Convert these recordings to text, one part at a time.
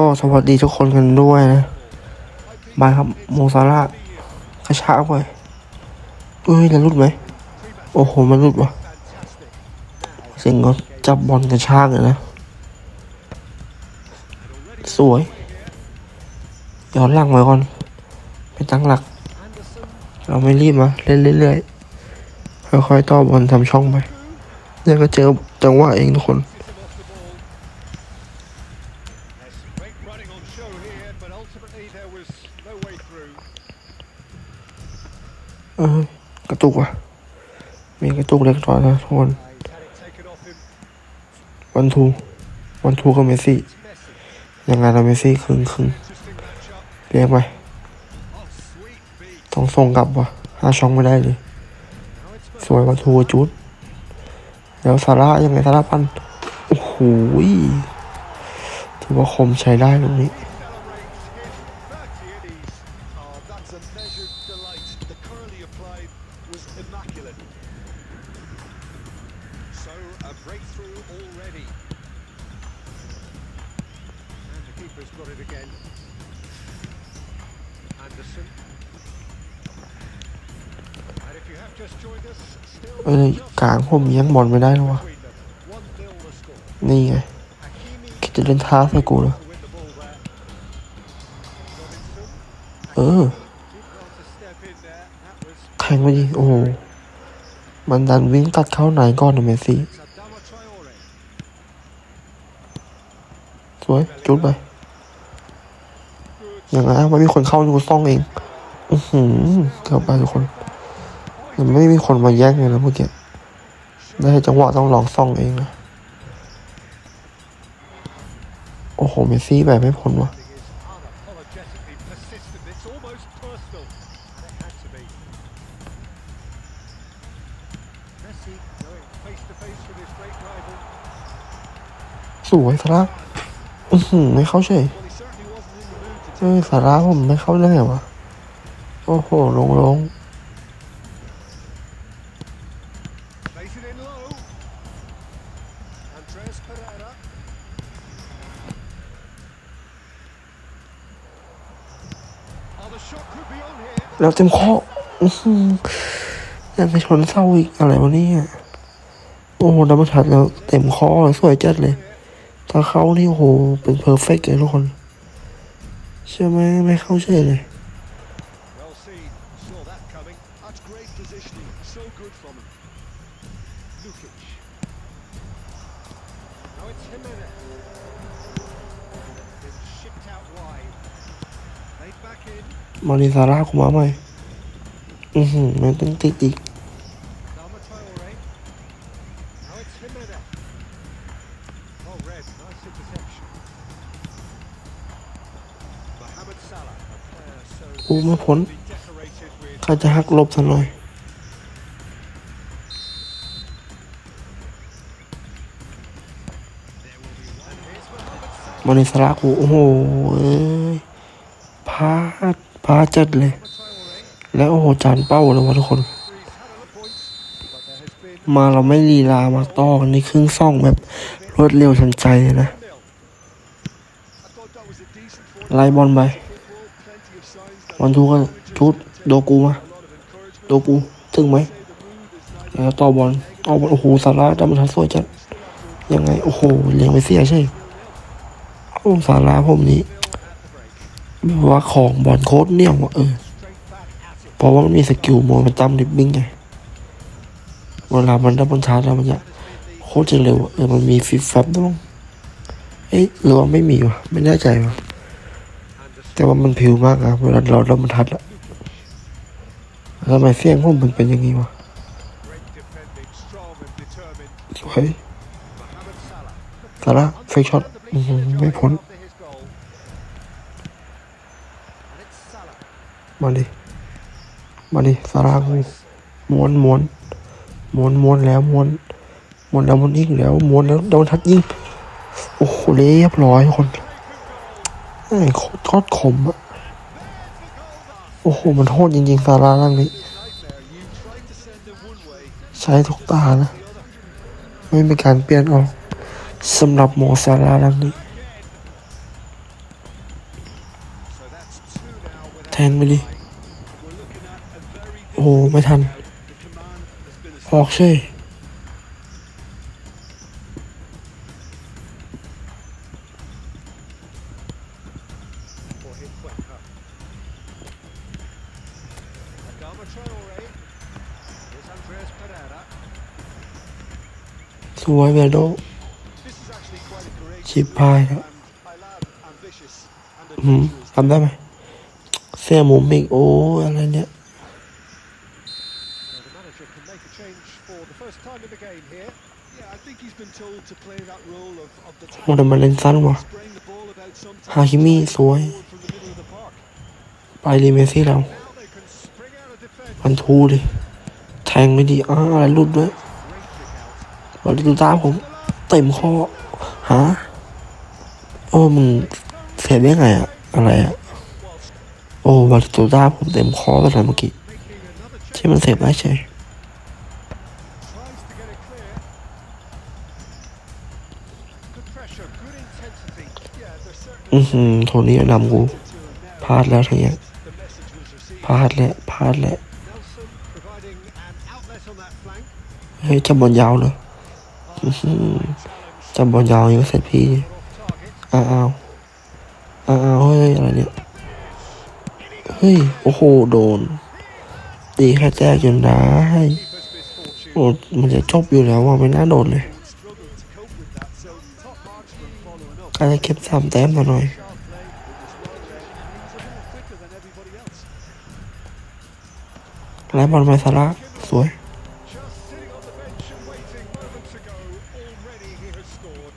ก็สวัสดีทุกคนกันด้วยนะบายครับโมซาร่ากระชากไปเอ้ยแล้วรุดไหม โอ้โห มันรุดวะเสียงก็จับบอลกระชากเลยนะ สวย ย้อนหลังไว้ก่อน ไปตั้งหลัก เราไม่รีบมาเล่นเรื่อยๆ ค่อยๆต่อบอลทำช่องไปเดี๋ยวก็เจอจังหวะเองทุกคน Starting on show here, but ultimately there was no way through. กระตุกว่ะ มีกระตุกเล็กน้อยนะทุกคนวันทู วันทูกับเมสซี่ยังไงเราเมสซี่ครึ่งครึ่งเปลี่เรียกไปต้องส่งกลับว่ะหาช่องไม่ได้เลยสวยวันทูกับจูดแล้วซาร่ายังไงซาร่าปั้นโอ้โห ถือว่าคมใช้ได้ตรงนี้เอ้ยกลางผมยังบอลไม่ได้หรอวะนี่ไง จะเล่นท้าใส่กูเหรอเออแข่งไปดิโอ้โหมันดันวิ่งตัดเข้าไหนก่อนนะเมสซี่สวย จุดไป อยังไงอะไม่มีคนเข้าดูซ่องเอง อือหือเกือบไปทุกคนยังไม่มีคนมาแย่งเลยนะเมื่อกี้ได้จังหวะต้องลองซ่องเองนะ โอ้โห เมซี่แบบไม่พ้นวะสวยสาระอือหือไม่เข้าใช่เออสาระผมไม่เข้าได้ไงวะ โอ้โห ลงลง แล้วเต็มข้อยังไปชนเศร้าอีกอะไรวะเนี่ยโอ้โหดับเบิลทัดแล้วเต็มข้อสวยจัดเลย ถ้าเขานี่โอ้โหเป็นเพอร์เฟกต์เลยทุกคนเชื่อไหมไม่เข้าใช่เลย มาริซาร่าคุมาใหม่ อือหือมันต้องติดอีกอู้ไม่พ้นใครจะหักลบซะหน่อยมานิซาร่ากูโอ้โหเอ้ยพลาดพลาดจัดเลย แล้วโอ้โหจานเป้าเลยวะทุกคน มาเราไม่ลีลามาต้อกันในครึ่งซ่องแบบรวดเร็วทันใจเลยนะไล่บอลไปบอลทูก็ชุดโดกูมาโดกูถึงไหมแล้วต่อบอลเอาบอลโอ้โหสาระดับมันทันสวยจัดยังไง โอ้โหเลี้ยงไปเสียใช่โอ้สาระผมนี้ แบบว่าของบอลโค้ดเนี่ยว่ะเออเพราะว่ามันมีสกิลโมมันตั้มดิบบิ้งไงเวลามันดับมันชาร์จแล้วมันจะโคตรจะเร็วเออมันมีฟิฟแฟบด้วยมั้งเอ๊ะหรือว่าไม่มีวะไม่แน่ใจวะแต่ว่ามันผิวมากอะเวลาเราดับมันทัดอะทำไมเสียงผมมันเป็นอย่างนี้วะ Great defending, strong and determined. สวยสาระเฟช็อตไม่พ้น มาดิ มาดิสารากูม้วนม้วนม้วนม้วนแล้วม้วนม้วนแล้วม้วนอีกแล้วม้วนแล้วโดนทัดยิงโอ้โหเรียบร้อยคนไอ้โคตรโคตรคมอะโอ้โห มันโหดจริงๆสาราร่างนี้ ใช้ทุกตานะ ไม่มีการเปลี่ยนออกสำหรับโมซาราร่างนี้ แทงไปดิ โอ้ ไม่ทัน ออกเช่สวยเวโดชิบพายครับอืมทำได้ไหม เสียอมุมอีกโอ้อะไรเนี่ยโอ้ดมาเล่นสั้นว่ะฮาคิมิสวย ไปลีเมซี่แล้วมันทูดิแทงไม่ดีอ้าอะไรรุดด้วยบอลตูตาผมเต็มข้อฮะโอ้มึงเสียได้ไงอะอะไรอะ โอ้วาลตูด้าผมเต็มคอไปแล้วเมื่อกี้ที่มันเสพได้ใช่อือหือโทนี่นำกูพลาดแล้วทั้งยังพลาดแล้วพลาดแล้วเฮ้ยจับบอลยาวเนอะจับบอลยาวยังเสร็จพี่อ้าวอ้าวเฮ้ยอะไรเนี่ย เฮ้ย โอ้โห โดน ตีแค่แจ้จนได้โอ้มันจะจบอยู่แล้วว่าไม่น่าโดนเลยอาจจะเก็บสามแต้มหน่อยไล่บอลไปสาระสวย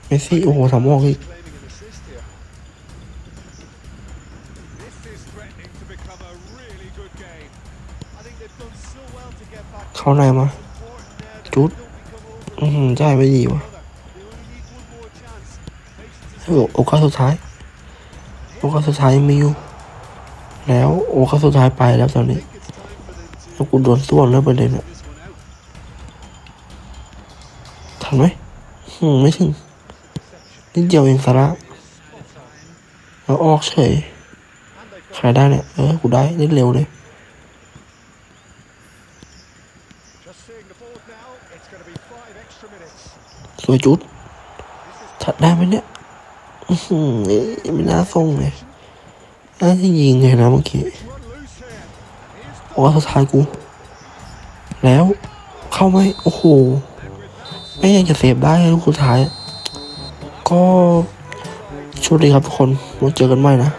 เมสซี่ โอ้โหสามออกอีก เข้าในมาจุด อือหือจ่ไม่ดีวะโอกาสสุดท้าย โอกาสสุดท้ายมีอยู่แล้วโอกาสสุดท้ายไปแล้วตอนนี้แล้วกูโดนส่วนแล้วประเด็นอะทันไหมอืมไม่ถึงนิดเดียวเองซาร่าแล้วออกเฉย ใครได้เนี่ย เออ กูได้นิดเร็วเลยสวยจุดถัดได้ไหมเนี่ยอื้อไม่น่าส่งเลยน่าจะยิงเลยนะเมื่อกี้โอ้สุดท้ายกู แล้วเข้าไหมโอ้โห ไม่ยังจะเซฟได้เลยลูกสุดท้าย ก็โชคดีครับทุกคนมาเจอกันใหม่นะ